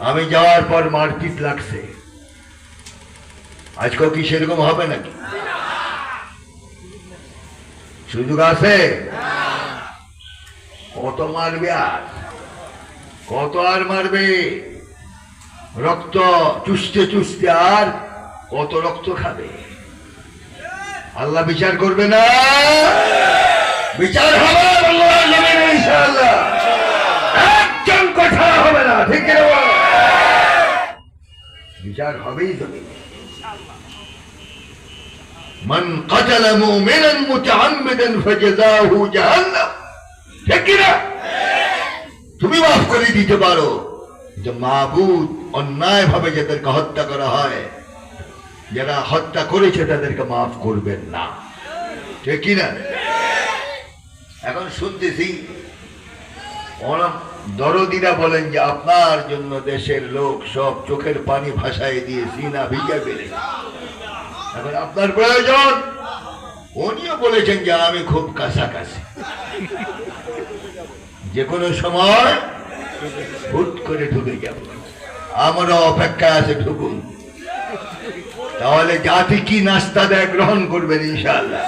আমি যাওয়ার পর মারপিট লাগছে। আজকেও কি সেরকম হবে নাকি? সুযোগ আছে? কত মারবে আর? কত আর মারবে? রক্ত চুষতে চুষতে আর কত রক্ত খাবে? আল্লাহ বিচার করবে না? বিচার হবে আল্লাহর জমিনে ইনশাআল্লাহ একজন কথা হবে না ঠিক কিনা বলো? বিচার হবেই জমিনে من قتل مؤمنا متعمدا فجزاه جهنم ঠিক কিনা তুমি মাফ করে দিতে পারো যে মাহবুদ অন্যায় ভাবে যাদেরকে হত্যা করা হয় যারা হত্যা করেছে তাদেরকে মাফ করবেন না ঠিক কিনা এখন শুনতেছি অনাম দরদিরা বলেন যে আপনার জন্য দেশের লোক সব চোখের পানি ভাসায় দিয়ে সিনা ভিজা পেলে এখন আপনার প্রয়োজন? উনিও বলেছেন যে আমি খুব কাছাকাছি। যে কোনো সময় হুট করে ঢুকে যাব। আমরা অপেক্ষা আছে ঢুকুন। তাহলে জাতি কি নাস্তা দেয় গ্রহণ করবেন বলেন?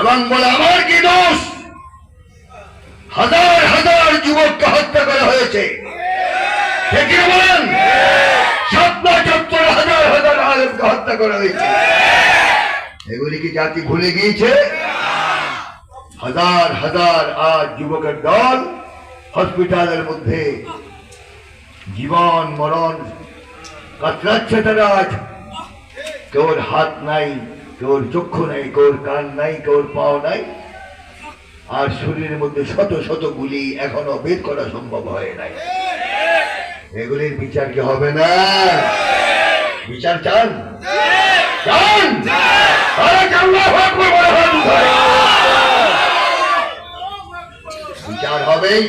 এবং বলে, আমার কি দোষ? হাজার হাজার যুবককে হত্যা করা হয়েছে। এগুলি কি জাতি ভুলে গিয়েছে? হাজার হাজার আজ যুবকের দল হসপিটালের মধ্যে জীবন, মরণ কাতরাচ্ছে তারা আজ। কেউর হাত নাই কেউর চক্ষু নাই কেউর কান নাই কেউর পাও নাই। আর শরীরের মধ্যে শত শত গুলি এখনও বের করা সম্ভব হয় নাই। এগুলির বিচার কি হবে না? বিচার চান। বিচার হবেই।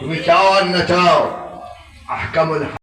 তুমি চাও আর না চাও? আহকামুল